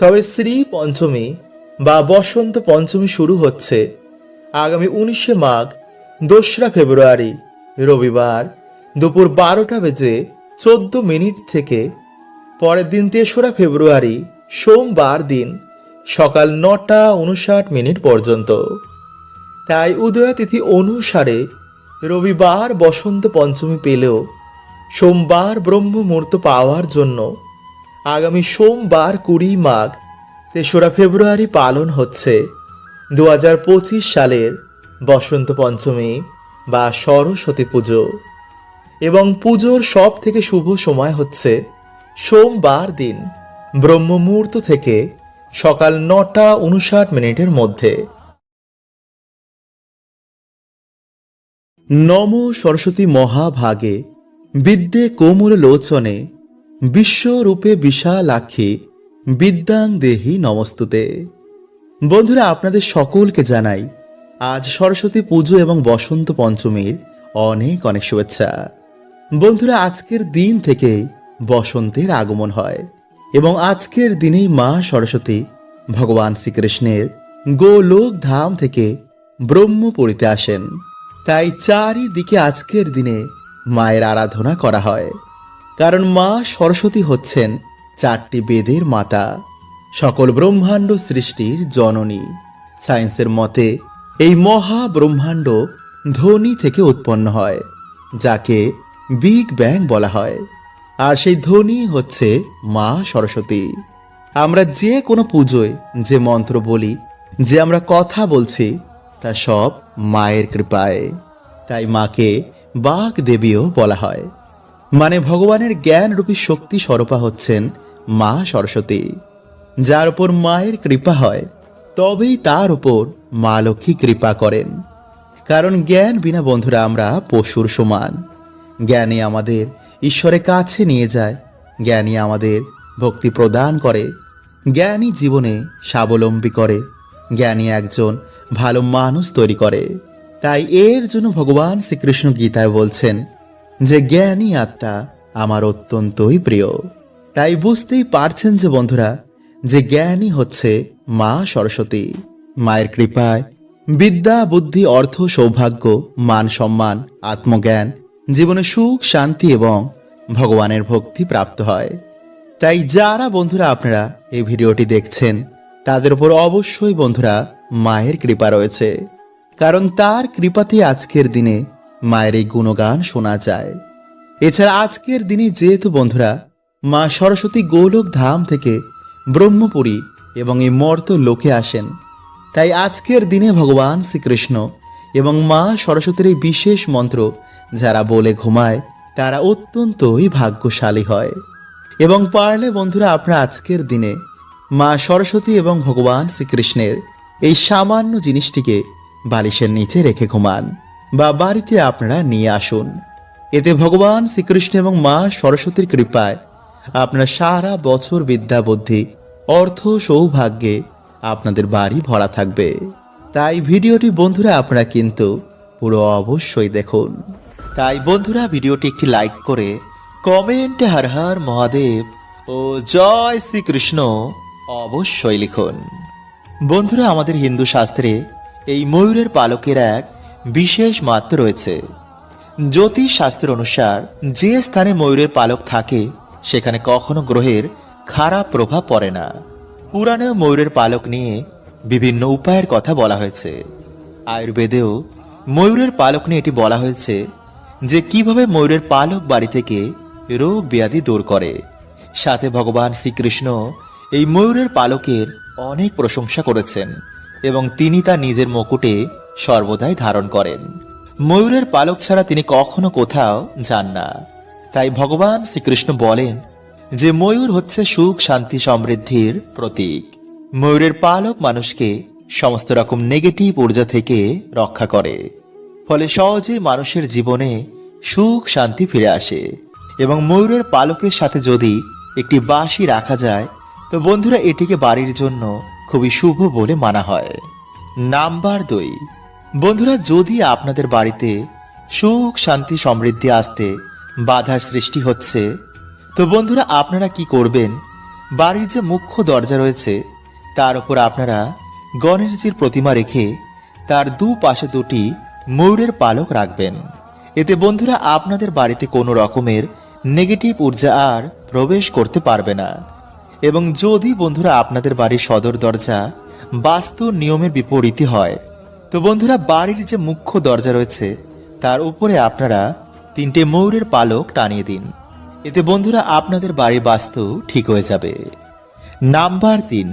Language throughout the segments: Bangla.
তবে শ্রী পঞ্চমী বা বসন্ত পঞ্চমী শুরু হচ্ছে আগামী উনিশে মাঘ, দোসরা ফেব্রুয়ারি, রবিবার দুপুর বারোটা বেজে চোদ্দ মিনিট থেকে পরের দিন তেসরা ফেব্রুয়ারি, সোমবার দিন সকাল নটা উনষাট মিনিট পর্যন্ত। তাই উদয়াতিথি অনুসারে রবিবার বসন্ত পঞ্চমী পেলেও সোমবার ব্রহ্ম মুহূর্ত পাওয়ার জন্য আগামী সোমবার কুড়ি মাঘ, তেসরা ফেব্রুয়ারি পালন হচ্ছে। দু হাজার পঁচিশ সালের বসন্ত পঞ্চমী বা সরস্বতী পুজো। এবং পুজোর সব থেকে শুভ সময় হচ্ছে সোমবার দিন, ব্রহ্ম মুহূর্ত থেকে সকাল নটা উনষাট মিনিটের মধ্যে। নম সরস্বতী মহাভাগে বিদ্যে কোমল লোচনে বিশ্বরূপে বিশালাক্ষী বিদ্যাং দেহি নমস্তুতে। বন্ধুরা, আপনাদের সকলকে জানাই, আজ সরস্বতী পুজো এবং বসন্ত পঞ্চমীর অনেক অনেক শুভেচ্ছা। বন্ধুরা, আজকের দিন থেকে বসন্তের আগমন হয় এবং আজকের দিনেই মা সরস্বতী ভগবান শ্রীকৃষ্ণের গোলোক ধাম থেকে ব্রহ্মপুরীতে আসেন। তাই চারিদিকে আজকের দিনে মায়ের আরাধনা করা হয়। কারণ মা সরস্বতী হচ্ছেন চারটি বেদের মাতা। সকল ব্রহ্মাণ্ড সৃষ্টির জননী। সায়েন্সের মতে, এই মহা ব্রহ্মাণ্ড ধ্বনি থেকে উৎপন্ন হয়, যাকে বিগ ব্যাং বলা হয়। আর সেই ধ্বনি হচ্ছে মা সরস্বতী। আমরা যে কোনো পুজোয় যে মন্ত্র বলি, যে আমরা কথা বলছি, তা সব মায়ের কৃপায়। তাই মাকে বাঘ দেবীও বলা হয়। মানে ভগবানের জ্ঞানরূপী শক্তি স্বরূপা হচ্ছেন মা সরস্বতী, যার উপর মায়ের কৃপা হয়, তবেই তার উপর মা লক্ষ্মী কৃপা করেন। কারণ জ্ঞান বিনা বন্ধুরা আমরা পশুর সমান। জ্ঞানী আমাদের ঈশ্বরের কাছে নিয়ে যায় জ্ঞানী আমাদের ভক্তি প্রদান করে। জ্ঞানী জীবনে স্বাবলম্বী করে জ্ঞানী একজন ভালো মানুষ তৈরি করে। তাই এর জন্য ভগবান শ্রীকৃষ্ণ গীতায় বলছেন যে জ্ঞানী আত্মা আমার অত্যন্তই প্রিয়। তাই বুঝতেই পারছেন যে বন্ধুরা, যে জ্ঞানী হচ্ছে মা সরস্বতী। মায়ের কৃপায় বিদ্যা, বুদ্ধি, অর্থ, সৌভাগ্য, মান সম্মান, আত্মজ্ঞান, জীবনে সুখ, শান্তি এবং ভগবানের ভক্তি প্রাপ্ত হয়। তাই যারা বন্ধুরা আপনারা এই ভিডিওটি দেখছেন, তাদের উপর অবশ্যই বন্ধুরা মায়ের কৃপা রয়েছে। কারণ তার কৃপাতে আজকের দিনে মায়ের এই গুণগান শোনা যায়। এছাড়া আজকের দিনে যেহেতু বন্ধুরা, মা সরস্বতী গোলক ধাম থেকে ব্রহ্মপুরী এবং এই মর্ত লোকে আসেন। তাই আজকের দিনে ভগবান শ্রীকৃষ্ণ এবং মা সরস্বতীর এই বিশেষ মন্ত্র যারা বলে ঘুমায়, তারা অত্যন্তই ভাগ্যশালী হয়। এবং পারলে বন্ধুরা আপনারা আজকের দিনে মা সরস্বতী এবং ভগবান শ্রীকৃষ্ণের এই সামান্য জিনিসটিকে বালিশের নিচে রেখে ঘুমান। বা বাড়িতে আপনারা নিয়ে আসুন। এতে ভগবান শ্রীকৃষ্ণ এবং মা সরস্বতীর কৃপায় আপনার সারা বছর বিদ্যা বুদ্ধি, অর্থ সৌভাগ্যে আপনাদের বাড়ি ভরা থাকবে। তাই ভিডিওটি বন্ধুরা আপনারা কিন্তু পুরো অবশ্যই দেখুন। তাই বন্ধুরা ভিডিওটি একটি লাইক করে কমেন্টে হর হর মহাদেব ও জয় শ্রীকৃষ্ণ অবশ্যই লিখুন। বন্ধুরা আমাদের হিন্দু শাস্ত্রে এই ময়ূরের পালকের এক বিশেষ মাত্র রয়েছে। জ্যোতিষ শাস্ত্র অনুসার যে স্থানে ময়ূরের পালক থাকে, সেখানে কখনো গ্রহের খারাপ প্রভাব পড়ে না। পুরাণেও ময়ূরের পালক নিয়ে বিভিন্ন উপায়ের কথা বলা হয়েছে। আয়ুর্বেদেও ময়ূরের পালক নিয়ে এটি বলা হয়েছে যে, কীভাবে ময়ূরের পালক বাড়ি থেকে রোগ ব্যাধি দূর করে। সাথে ভগবান শ্রীকৃষ্ণ এই ময়ূরের পালকের অনেক প্রশংসা করেছেন এবং তিনি তা নিজের মুকুটে সর্বদাই ধারণ করেন। ময়ূরের পালক ছাড়া তিনি কখনো কোথাও যান না। তাই ভগবান শ্রীকৃষ্ণ বলেন যে, ময়ূর হচ্ছে সুখ, শান্তি, সমৃদ্ধির প্রতীক। ময়ূরের পালক মানুষকে সমস্ত রকম নেগেটিভ ঊর্জা থেকে রক্ষা করে। ফলে সহজেই মানুষের জীবনে সুখ, শান্তি ফিরে আসে। এবং ময়ূরের পালকের সাথে যদি একটি বাঁশি রাখা যায়, তো বন্ধুরা, এটিকে বাড়ির জন্য খুবই শুভ বলে মানা হয়। নাম্বার দুই বন্ধুরা, যদি আপনাদের বাড়িতে সুখ, শান্তি, সমৃদ্ধি আসতে বাধা সৃষ্টি হচ্ছে, তো বন্ধুরা, আপনারা কি করবেন? বাড়ির যে মুখ্য দরজা রয়েছে, তার উপর আপনারা গণেশজির প্রতিমা রেখে তার দু পাশে দুটি ময়ূরের পালক রাখবেন। এতে বন্ধুরা, আপনাদের বাড়িতে কোনো রকমের নেগেটিভ ঊর্জা আর প্রবেশ করতে পারবে না। এবং যদি বন্ধুরা, আপনাদের বাড়ির সদর দরজা বাস্তু নিয়মের বিপরীতে হয় তো বন্ধুরা, বাড়ির যে মুখ্য দরজা রয়েছে, তার উপরে আপনারা তিনটে ময়ূরের পালক টানিয়ে দিন। এতে বন্ধুরা, আপনাদের বাড়ির বাস্তু ঠিক হয়ে যাবে। নাম্বার তিন।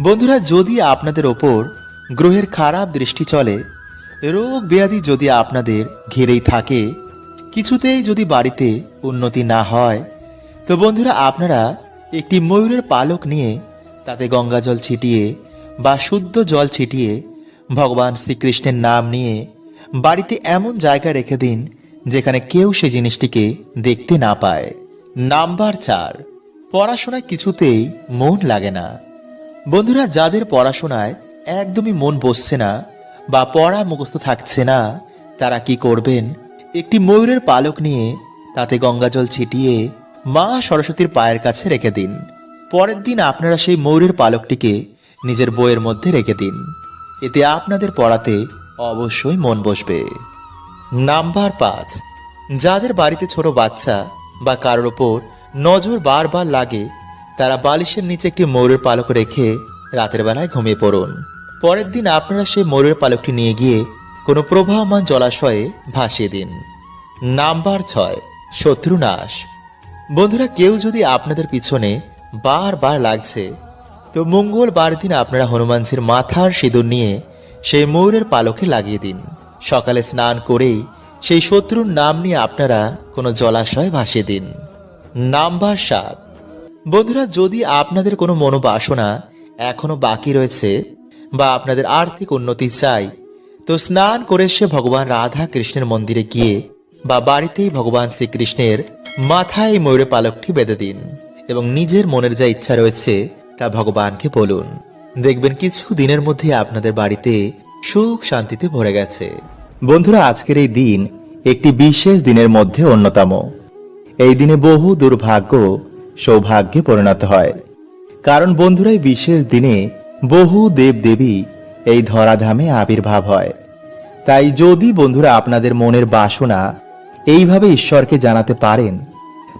বন্ধুরা, যদি আপনাদের ওপর গ্রহের খারাপ দৃষ্টি চলে, রোগ ব্যাধি যদি আপনাদের ঘিরেই থাকে, কিছুতেই যদি বাড়িতে উন্নতি না হয়, তো বন্ধুরা, আপনারা একটি ময়ূরের পালক নিয়ে তাতে গঙ্গা জল ছিটিয়ে বা শুদ্ধ জল ছিটিয়ে ভগবান শ্রীকৃষ্ণের নাম নিয়ে বাড়িতে এমন জায়গা রেখে দিন যেখানে কেউ সে জিনিসটিকে দেখতে না পায়। নাম্বার চার, পড়াশোনায় কিছুতেই মন লাগে না। বন্ধুরা, যাদের পড়াশোনায় একদমই মন বসছে না বা পড়া মুখস্থ থাকছে না, তারা কি করবেন? একটি ময়ূরের পালক নিয়ে তাতে গঙ্গাজল ছিটিয়ে মা সরস্বতীর পায়ের কাছে রেখে দিন। পরের দিন আপনারা সেই ময়ূরের পালকটিকে নিজের বইয়ের মধ্যে রেখে দিন। এতে আপনাদের পড়াতে অবশ্যই মন বসবে। নাম্বার পাঁচ, যাদের বাড়িতে ছোট বাচ্চা বা কারোর ওপর নজর বারবার লাগে, তারা বালিশের নিচে একটি ময়ূরের পালক রেখে রাতের বেলায় ঘুমিয়ে পড়ুন। পরের দিন আপনারা সেই ময়ূরের পালকটি নিয়ে গিয়ে কোনো প্রবাহমান জলাশয়ে ভাসিয়ে দিন। নাম্বার ছয়, শত্রুনাশ। বন্ধুরা, কেউ যদি আপনাদের পিছনে বারবার লাগছে তো মঙ্গলবার দিন আপনারা হনুমানজির মাথার সিঁদুর নিয়ে সেই ময়ূরের পালকে লাগিয়ে দিন। সকালে স্নান করেই সেই শত্রুর নাম নিয়ে আপনারা কোনো জলাশয় ভাসিয়ে দিন। নাম্বার সাত। বন্ধুরা, যদি আপনাদের কোনো মনোবাসনা এখনও বাকি রয়েছে বা আপনাদের আর্থিক উন্নতি চাই, তো স্নান করে সে ভগবান রাধা কৃষ্ণের মন্দিরে গিয়ে বা বাড়িতেই ভগবান শ্রীকৃষ্ণের মাথায় এই ময়ূরের পালকটি বেঁধে দিন এবং নিজের মনের যা ইচ্ছা রয়েছে তা ভগবানকে বলুন, দেখবেন কিছু দিনের মধ্যে আপনাদের বাড়িতে সুখ শান্তিতে ভরে গেছে। বন্ধুরা, আজকের এই দিন একটি বিশেষ দিনের মধ্যে অন্যতম। এই দিনে বহু দুর্ভাগ্য সৌভাগ্যে পরিণত হয়। কারণ বন্ধুরা, এই বিশেষ দিনে বহু দেব দেবী এই ধরাধামে আবির্ভাব হয়। তাই যদি বন্ধুরা আপনাদের মনের বাসনা এইভাবে ঈশ্বরকে জানাতে পারেন,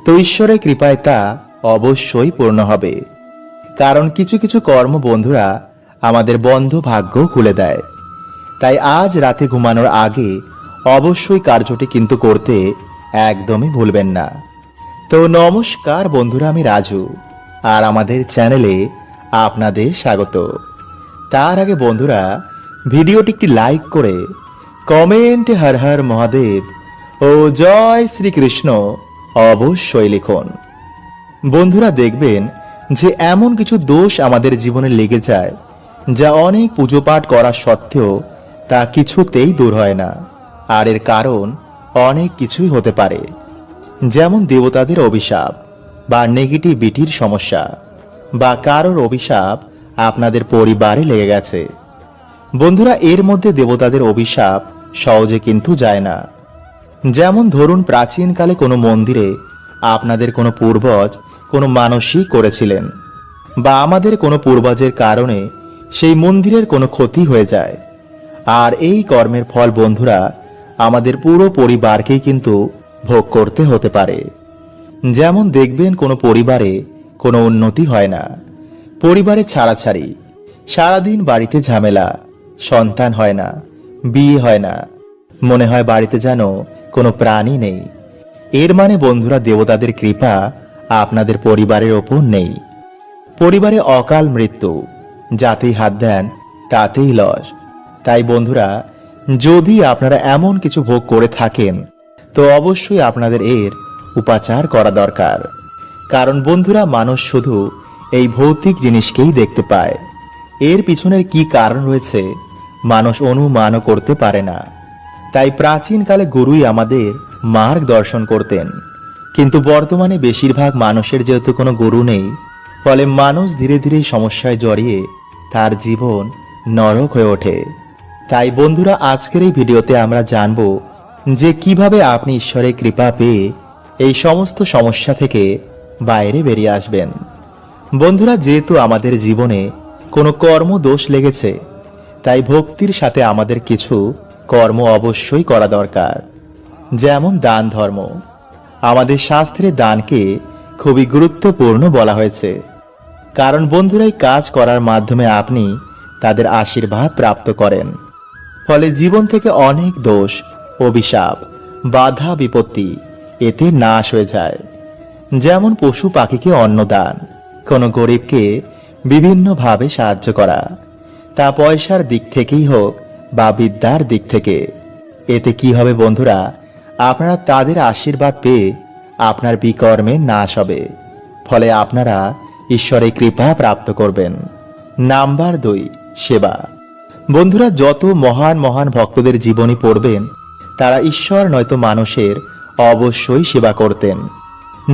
তো ঈশ্বরের কৃপায় তা অবশ্যই পূর্ণ হবে। কারণ কিছু কিছু কর্ম বন্ধুরা আমাদের বন্ধ ভাগ্য খুলে দেয়। তাই আজ রাতে ঘুমানোর আগে অবশ্যই কার্যটি কিন্তু করতে একদমই ভুলবেন না। তো নমস্কার বন্ধুরা, আমি রাজু আর আমাদের চ্যানেলে আপনাদের স্বাগত। তার আগে বন্ধুরা, ভিডিওটি একটি লাইক করে কমেন্ট হর হর মহাদেব ও জয় শ্রীকৃষ্ণ অবশ্যই লিখুন। বন্ধুরা দেখবেন যে এমন কিছু দোষ আমাদের জীবনে লেগে যায়, যা অনেক পুজো পাঠ করা সত্ত্বেও তা কিছুতেই দূর হয় না। আর এর কারণ অনেক কিছুই হতে পারে, যেমন দেবতাদের অভিশাপ বা নেগেটিভিটির সমস্যা বা কারোর অভিশাপ আপনাদের পরিবারে লেগে গেছে। বন্ধুরা, এর মধ্যে দেবতাদের অভিশাপ সহজে কিন্তু যায় না। যেমন ধরুন, প্রাচীনকালে কোনো মন্দিরে আপনাদের কোনো পূর্বজ কোনো মানুষই করেছিলেন, বা আমাদের কোনো পূর্বজের কারণে সেই মন্দিরের কোনো ক্ষতি হয়ে যায়। আর এই কর্মের ফল বন্ধুরা আমাদের পুরো পরিবারকেই কিন্তু ভোগ করতে হতে পারে। যেমন দেখবেন কোনো পরিবারে কোনো উন্নতি হয় না। পরিবারে ছাড়াছাড়ি, সারাদিন বাড়িতে ঝামেলা, সন্তান হয় না, বিয়ে হয় না, মনে হয় বাড়িতে যেন কোনো প্রাণী নেই। এর মানে বন্ধুরা, দেবতাদের কৃপা আপনাদের পরিবারের ওপর নেই। পরিবারে অকাল মৃত্যু, যাতেই হাত দেন, তাতেই লস। তাই বন্ধুরা, যদি আপনারা এমন কিছু ভোগ করে থাকেন, তো অবশ্যই আপনাদের এর উপাচার করা দরকার। কারণ বন্ধুরা, মানুষ শুধু এই ভৌতিক জিনিসকেই দেখতে পায়। এর পিছনের কি কারণ রয়েছে, মানুষ অনুমানও করতে পারে না। তাই প্রাচীনকালে গুরুই আমাদের মার্গ দর্শন করতেন। কিন্তু বর্তমানে বেশিরভাগ মানুষের যেহেতু কোনো গুরু নেই, ফলে মানুষ ধীরে ধীরে সমস্যায় জড়িয়ে তার জীবন নরক হয়ে ওঠে। তাই বন্ধুরা, আজকের এই ভিডিওতে আমরা জানব যে কীভাবে আপনি ঈশ্বরের কৃপা পেয়ে এই সমস্ত সমস্যা থেকে বাইরে বেরিয়ে আসবেন। বন্ধুরা, যেহেতু আমাদের জীবনে কোনো কর্ম দোষ লেগেছে, তাই ভক্তির সাথে আমাদের কিছু কর্ম অবশ্যই করা দরকার। যেমন দান ধর্ম। আমাদের শাস্ত্রে দানকে খুবই গুরুত্বপূর্ণ বলা হয়েছে। কারণ বন্ধুরাই কাজ করার মাধ্যমে আপনি তাদের আশীর্বাদ প্রাপ্ত করেন। ফলে জীবন থেকে অনেক দোষ, অভিশাপ, বাধা, বিপত্তি এতে নাশ হয়ে যায়। যেমন পশু পাখিকে অন্নদান কোনো গরিবকে বিভিন্নভাবে সাহায্য করা, তা পয়সার দিক থেকেই হোক বা বিদ্যার দিক থেকে। এতে কি হবে বন্ধুরা? আপনারা তাদের আশীর্বাদ পেয়ে আপনার বিকর্মে নাশ হবে। ফলে আপনারা ঈশ্বরের কৃপা প্রাপ্ত করবেন। নাম্বার দুই, সেবা। বন্ধুরা, যত মহান মহান ভক্তদের জীবনী পড়বেন, তারা ঈশ্বর নয়তো মানুষের অবশ্যই সেবা করতেন।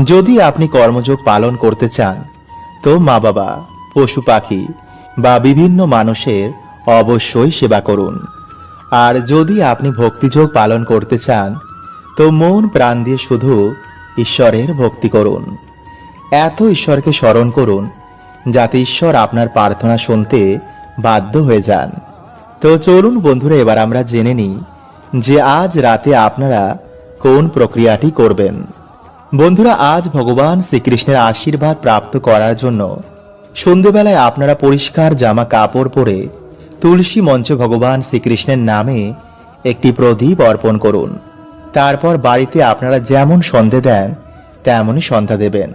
যদি আপনি কর্মযোগ পালন করতে চান, তো মা বাবা, পশু পাখি বা বিভিন্ন মানুষের অবশ্যই সেবা করুন। আর যদি আপনি ভক্তিযোগ পালন করতে চান তো মন প্রাণ দিয়ে শুধু ঈশ্বরের ভক্তি করুন। এত ঈশ্বরকে স্মরণ করুন, যাতে ঈশ্বর আপনার প্রার্থনা শুনতে বাধ্য হয়ে যান। তো চলুন বন্ধুরা, এবার আমরা জেনে নিই যে আজ রাতে আপনারা কোন প্রক্রিয়াটি করবেন। বন্ধুরা, আজ ভগবান শ্রীকৃষ্ণের আশীর্বাদ প্রাপ্ত করার জন্য সন্ধেবেলায় আপনারা পরিষ্কার জামা কাপড় পরে তুলসী মঞ্চে ভগবান শ্রীকৃষ্ণের নামে একটি প্রদীপ অর্পণ করুন। তারপর বাড়িতে আপনারা যেমন সন্ধে দেন, তেমনই সন্ধ্যা দেবেন।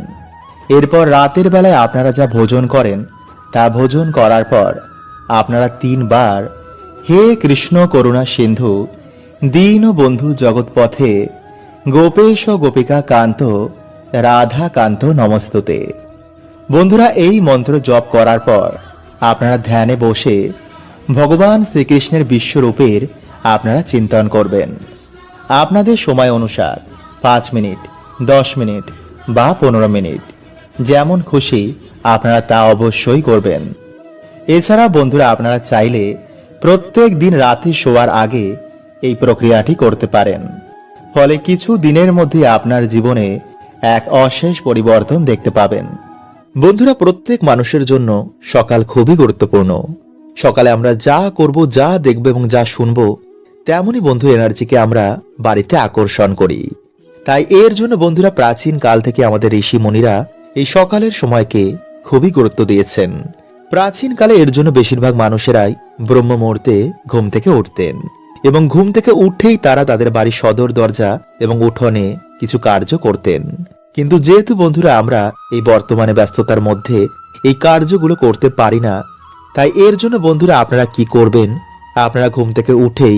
এরপর রাতের বেলায় আপনারা যা ভোজন করেন, তা ভোজন করার পর আপনারা তিনবার হে কৃষ্ণ করুণা সিন্ধু, দীন বন্ধু জগৎপথে গোপেশ গোপিকা কান্ত, রাধা কান্ত নমস্তুতে। বন্ধুরা, এই মন্ত্র জপ করার পর আপনারা ধ্যানে বসে ভগবান শ্রীকৃষ্ণের বিশ্বরূপের আপনারা চিন্তন করবেন। আপনাদের সময় অনুসার পাঁচ মিনিট, দশ মিনিট বা পনেরো মিনিট। যেমন খুশি আপনারা তা অবশ্যই করবেন। এছাড়া বন্ধুরা আপনারা চাইলে প্রত্যেক দিন রাতে শোয়ার আগে এই প্রক্রিয়াটি করতে পারেন। ফলে কিছু দিনের মধ্যে আপনার জীবনে এক অশেষ পরিবর্তন দেখতে পাবেন। বন্ধুরা প্রত্যেক মানুষের জন্য সকাল খুবই গুরুত্বপূর্ণ। সকালে আমরা যা করব, যা দেখব এবং যা শুনব তেমনই বন্ধু এনার্জিকে আমরা বাড়িতে আকর্ষণ করি। তাই এর জন্য বন্ধুরা প্রাচীন কাল থেকে আমাদের ঋষি মুনিরা এই সকালের সময়কে খুবই গুরুত্ব দিয়েছেন। প্রাচীন কালে এর জন্য বেশিরভাগ মানুষেরাই ব্রহ্ম মুহূর্তে ঘুম থেকে উঠতেন এবং ঘুম থেকে উঠেই তারা তাদের বাড়ির সদর দরজা এবং উঠোনে কিছু কার্য করতেন। কিন্তু যেহেতু বন্ধুরা আমরা এই বর্তমানে ব্যস্ততার মধ্যে এই কার্যগুলো করতে পারি না, তাই এর জন্য বন্ধুরা আপনারা কি করবেন? আপনারা ঘুম থেকে উঠেই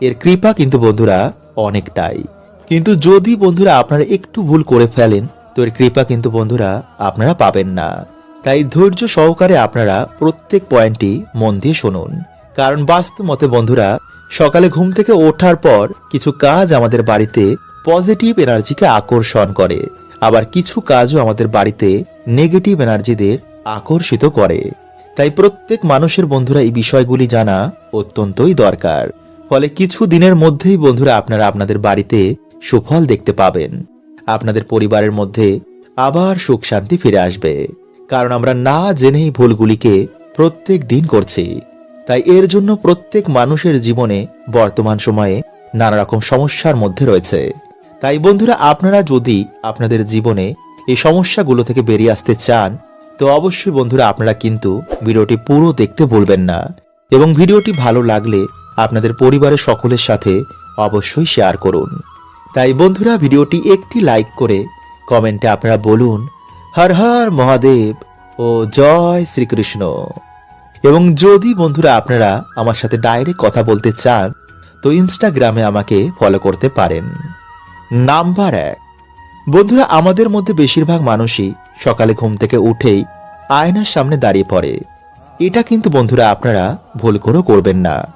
এর কৃপা কিন্তু বন্ধুরা অনেকটাই। কিন্তু যদি বন্ধুরা আপনারা একটু ভুল করে ফেলেন, তো এর কৃপা কিন্তু বন্ধুরা আপনারা পাবেন না। তাই ধৈর্য সহকারে আপনারা প্রত্যেক পয়েন্টটি মন দিয়ে শুনুন। কারণ বাস্তব মতে বন্ধুরা, সকালে ঘুম থেকে ওঠার পর কিছু কাজ আমাদের বাড়িতে পজিটিভ এনার্জিকে আকর্ষণ করে। আবার কিছু কাজও আমাদের বাড়িতে নেগেটিভ এনার্জিদের আকর্ষিত করে। তাই প্রত্যেক মানুষের বন্ধুরা এই বিষয়গুলি জানা অত্যন্তই দরকার। ফলে কিছু দিনের মধ্যেই বন্ধুরা আপনারা আপনাদের বাড়িতে সুফল দেখতে পাবেন। আপনাদের পরিবারের মধ্যে আবার সুখ শান্তি ফিরে আসবে। কারণ আমরা না জেনেই ভুলগুলিকে প্রত্যেক দিন করছি। তাই এর জন্য প্রত্যেক মানুষের জীবনে বর্তমান সময়ে নানা রকম সমস্যার মধ্যে রয়েছে। তাই বন্ধুরা, আপনারা যদি আপনাদের জীবনে এই সমস্যাগুলো থেকে বেরিয়ে আসতে চান, তো অবশ্যই বন্ধুরা আপনারা কিন্তু ভিডিওটি পুরো দেখতে ভুলবেন না। এবং ভিডিওটি ভালো লাগলে আপনাদের পরিবারের সকলের সাথে অবশ্যই শেয়ার করুন। তাই বন্ধুরা, ভিডিওটি একটি লাইক করে কমেন্টে আপনারা বলুন, হর হর মহাদেব ও জয় শ্রীকৃষ্ণ। এবং যদি বন্ধুরা আপনারা আমার সাথে ডাইরেক্ট কথা বলতে চান, তো ইনস্টাগ্রামে আমাকে ফলো করতে পারেন। নাম্বার এক। বন্ধুরা, আমাদের মধ্যে বেশিরভাগ মানুষই সকালে ঘুম থেকে উঠেই আয়নার সামনে দাঁড়িয়ে পড়ে। এটা কিন্তু বন্ধুরা আপনারা ভুল করেও করবেন না।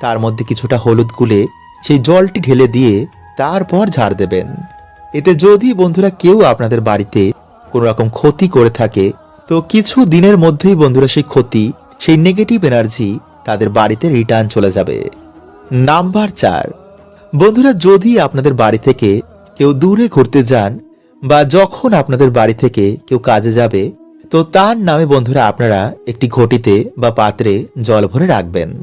তার মধ্যে কিছুটা হলুদ গুলে সেই জলটি ঢেলে দিয়ে তারপর ঝাড় দেবেন। এতে যদি বন্ধুরা কেউ আপনাদের বাড়িতে কোনো রকম ক্ষতি করে থাকে, তো কিছু দিনের মধ্যেই বন্ধুরা সেই ক্ষতি, সেই নেগেটিভ এনার্জি তাদের বাড়িতে রিটার্ন চলে যাবে। নাম্বার চার। বন্ধুরা, যদি আপনাদের বাড়ি থেকে কেউ দূরে ঘুরতে যান বা যখন আপনাদের বাড়ি থেকে কেউ কাজে যাবে, তো তার নামে বন্ধুরা আপনারা একটি ঘটিতে বা পাত্রে জল ভরে রাখবেন।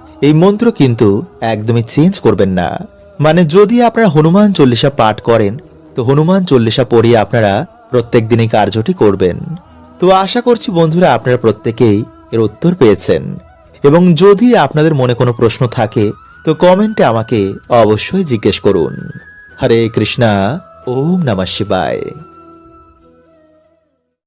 এই মন্ত্র কিন্তু একদমই চেঞ্জ করবেন না। মানে যদি আপনারা হনুমান চল্লিশা পাঠ করেন, তো হনুমান চল্লিশা পড়িয়ে আপনারা প্রত্যেক দিনই কার্যটি করবেন। তো আশা করছি বন্ধুরা আপনারা প্রত্যেকেই এর উত্তর পেয়েছেন। এবং যদি আপনাদের মনে কোনো প্রশ্ন থাকে, তো কমেন্টে আমাকে অবশ্যই জিজ্ঞেস করুন। হরে কৃষ্ণা, ওম নমঃ শিবায়।